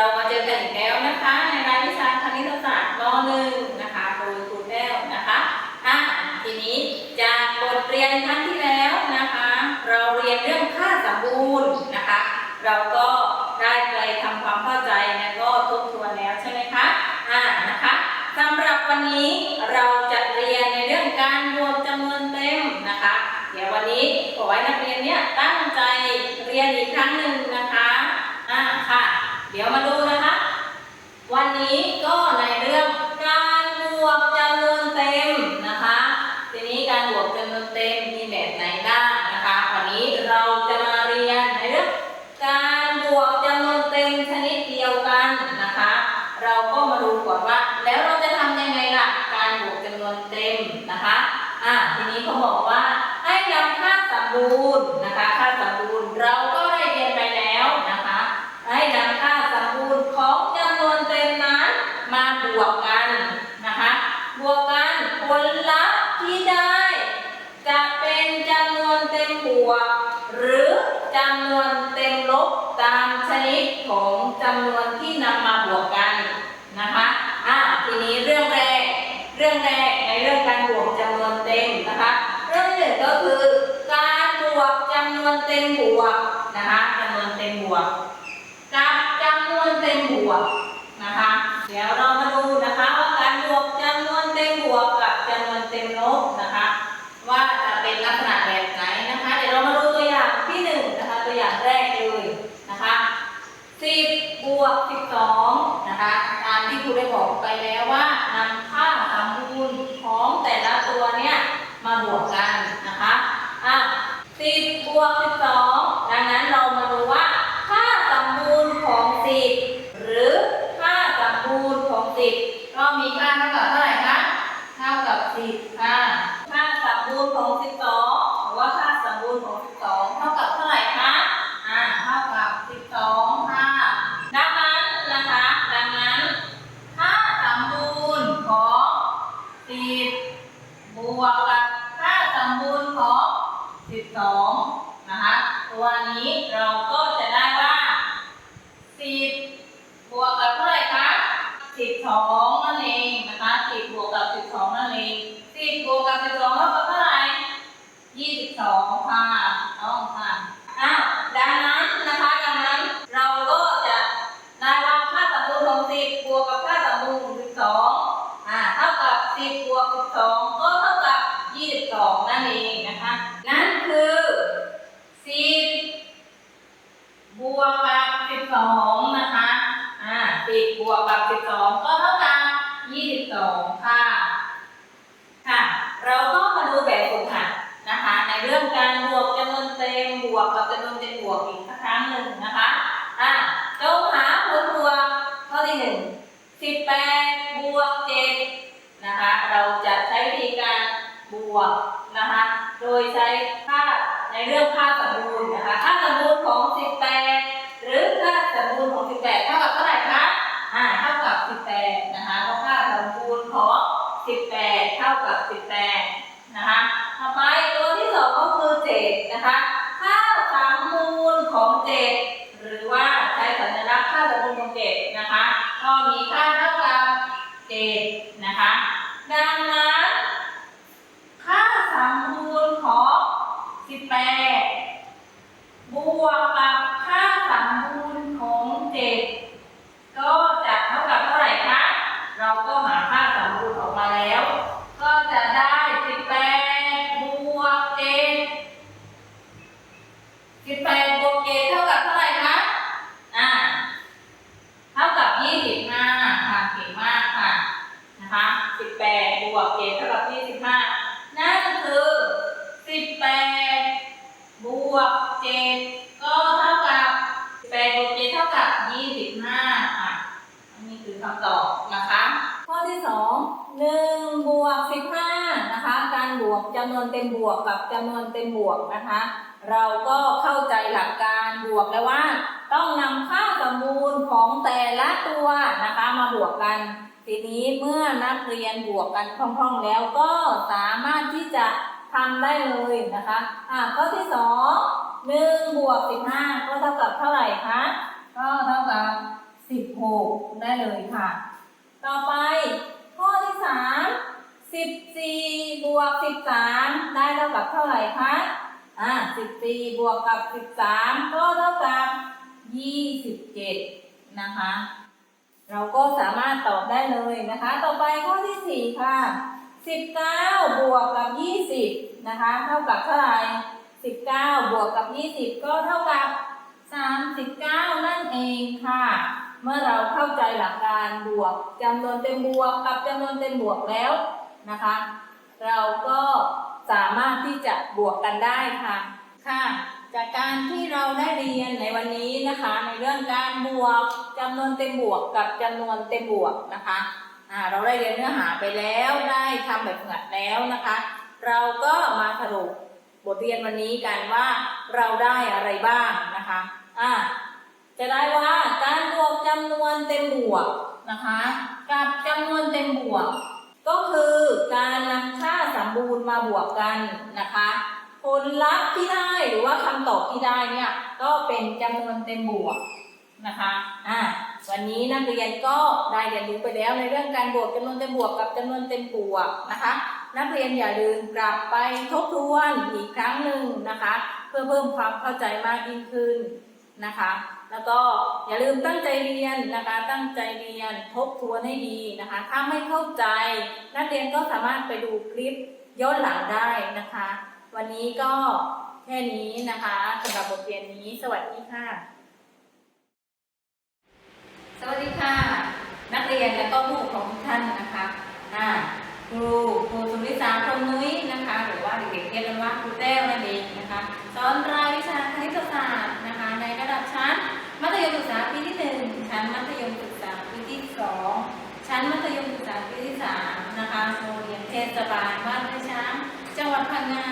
เรามาเจอกันอีกแล้วนะคะ ในรายวิชาคณิตศาสตร์ม .1 นะคะโดยครูแก้วนะคะอะทีนี้จากบทเรียนครั้งที่แล้วนะคะ เราเรียนเรื่องค่าสมบูรณ์นะคะ เราก็ได้ไปทำความเข้าใจและก็ทบทวนแล้วใช่ไหมคะอ่านะคะสำหรับวันนี้เราจะเรียนในเรื่องการรวมจำนวนเต็มนะคะ เดี๋ยววันนี้ขอให้นักเรียนเนี่ยตั้งใจเรียนอีกครั้งหนึ่ง เดี๋ยวมาดูนะคะ วันนี้ก็ในเรื่องการบวกจำนวนเต็มนะคะ ทีนี้การบวกจำนวนเต็มมีแบบไหนบ้างนะคะวันนี้เราจะมาเรียนในเรื่องการบวกจำนวนเต็มชนิดเดียวกันนะคะ เราก็มาดูก่อนว่า แล้วเราจะทำยังไงล่ะการบวกจำนวนเต็มนะคะอ่าทีนี้เขาบอกว่าให้นำค่าสมบูรณ์นะคะ ค่าสมบูรณ์เราก็ได้เรียนไปแล้วนะคะ ให้นำค่าสมบูรณ์ของจำนวนเต็มนั้นมา บวกกันนะคะ บวกกันผลลัพธ์ที่ได้ จะเป็นจำนวนเต็มบวก หรือจำนวนเต็มลบตามชนิดของจำนวนที่นำมาบวกกันนะคะอ่าทีนี้เรื่องแรกเรื่องแรกในเรื่องการบวกจำนวนเต็มนะคะเรื่องที่หนึ่งก็คือการบวกจำนวนเต็มบวกนะคะจำนวนเต็มบวกกับจำนวนเต็มบวกนะคะเดี๋ยวเรามา เต็มบวกกับจำนวนเต็มลบนะคะ ว่าจะเป็นลักษณะแบบไหนนะคะ เดี๋ยวเรามาดูตัวอย่างที่หนึ่งนะคะตัวอย่างแรกเลยนะคะสิบบวกสิบสองนะคะตามที่ครูได้บอกไปแล้วว่านำค่าสมบูรณ์ของแต่ละตัวเนี่ยมาบวกกันนะคะอะสิบบวกสิบสองดังนั้นเรามา ณ์ของ 12หรือว่าค่าสมบูรณ์ของ 12 เท่ากับเท่าไหร่คะ อ่า เท่ากับ 12 ค่ะ ดังนั้นนะคะ ดังนั้นค่าสมบูรณ์ของ 10 บวกกับค่าสมบูรณ์ของ 12 นะคะ ตัวนี้เราก็จะได้ว่า 10 บวกกับเท่าไหร่คะ 12 สิบสองค่ะต้องค่ะอ้าวดังนั้นนะคะดังนั้นเราก็จะได้ว่าค่าสมบูรณ์ของสิบบวกกับค่าสมบูรณ์ของสิบสองอ่าเท่ากับสิบบวกสิบสองก็เท่ากับยี่สิบสองนั่นเองนะคะ นั่นคือสิบบวกกับสิบสองนะคะอ่าสิบบวกกับสิบสอง 18 บวก 7 นะคะ เราจะใช้วิธีการบวกนะคะ โดยใช้ค่าในเรื่องค่าสมบูรณ์นะคะ ค่าสมบูรณ์ของ 18 หรือค่าสมบูรของ 18 เท่ากับเท่าไหร่คะ อ่า เท่ากับ 18 นะคะเพราะค่าสมบูรณ์ของ 18 เท่ากับ 18 นะคะต่อไปตัวที่ 2 ก็คือ 7 นะคะ ค่าสมบูรณ์ของ 7 เจ็ดนะคะ ดังนั้น ค่าสมมูลของสิบแปดบวกกับค่าสมมูลของเจ็ดก็จะเท่ากับเท่าไหร่คะ เราก็หาค่าสมบูรณ์ออกมาแล้ว ก็จะได้สิบแปดบวกเจ็ดสิบแปดบวกเจ็ดเท่ากับเท่าไหร่คะ อ่า เท่ากับยี่สิบห้าค่ะเก่งมากค่ะ นะคะสิบแปดบ วกเจ็ดเท่ากับยี่สิบห้านั่นคือสิบแปดบวกเจ็ดก็เท่ากับสิบแปดบวกเจ็ดเท่ากับยี่สิบห้าค่ะอันนี้คือคำตอบนะคะ ข้อที่สองหนึ่งบวกสิบห้านะคะ การบวกจำนวนเต็มบวกกับจำนวนเต็มบวกนะคะ เราก็เข้าใจหลักการบวกแล้วว่า ต้องนำค่าสมบูรณ์ของแต่ละตัวนะคะมาบวกกัน ทีนี้เมื่อนักเรียนบวกกันคล่องๆแล้วก็สามารถที่จะทำได้เลยนะคะอ่าข้อที่สองหนึ่งบวกสิบห้าก็เท่ากับเท่าไหร่คะก็เท่ากับสิบหกได้เลยค่ะ ต่อไปข้อที่สามสิบสี่บวกสิบสามได้เท่ากับเท่าไหร่คะอ่าสิบสี่บวกกับสิบสามก็เท่ากับยี่สิบเจ็ดนะคะ เราก็สามารถตอบได้เลยนะคะ ต่อไปข้อที่สี่ค่ะสิบเก้าบวกกับยี่สิบนะคะ เท่ากับเท่าไหร่สิบเก้าบวกกับยี่สิบก็เท่ากับสามสิบเก้านั่นเองค่ะ เมื่อเราเข้าใจหลักการบวกจำนวนเต็มบวกกับจำนวนเต็มบวกแล้วนะคะ เราก็สามารถที่จะบวกกันได้ค่ะค่ะ จากการที่เราได้เรียนในวันนี้นะคะ ในเรื่องการบวกจำนวนเต็มบวกกับจำนวนเต็มบวกนะคะอ่าเราได้เรียนเนื้อหาไปแล้วได้ทำแบบฝึกหัดแล้วนะคะ เราก็มาสรุปบทเรียนวันนี้กันว่าเราได้อะไรบ้างนะคะอ่าจะได้ว่าการบวกจำนวนเต็มบวกนะคะกับจำนวนเต็มบวก ก็คือการนำค่าสมบูรณ์มาบวกกันนะคะ ผลลัพธ์ที่ได้หรือว่าคำตอบที่ได้เนี่ยก็เป็นจำนวนเต็มบวกนะคะอ่าวันนี้นักเรียนก็ได้เรียนรู้ไปแล้วในเรื่องการบวกจำนวนเต็มบวกกับจำนวนเต็มบวกนะคะ นักเรียนอย่าลืมกลับไปทบทวนอีกครั้งหนึ่งนะคะ เพื่อเพิ่มความเข้าใจมากยิ่งขึ้นนะคะ แล้วก็อย่าลืมตั้งใจเรียนนะคะ ตั้งใจเรียนทบทวนให้ดีนะคะ ถ้าไม่เข้าใจ นักเรียนก็สามารถไปดูคลิปย้อนหลังได้นะคะ วันนี้ก็แค่นี้นะคะสำหรับบทเรียนนี้ สวัสดีค่ะ สวัสดีค่ะ นักเรียนและก็ผู้ปกครองทุกท่านนะคะอ่าครูครูสุริสาพรมนุ้ยนะคะ หรือว่าเด็กๆเรียกกันว่าครูแต้วนั่นเองนะคะสอนรายวิชาคณิตศาสตร์นะคะ ในระดับชั้น มัธยมศึกษาปีที่หนึ่งชั้นมัธยมศึกษาปีที่สองชั้นมัธยมศึกษาปีที่สามนะคะโรงเรียนเทศบาลบ้านไร่ช้างจังหวัดพังงา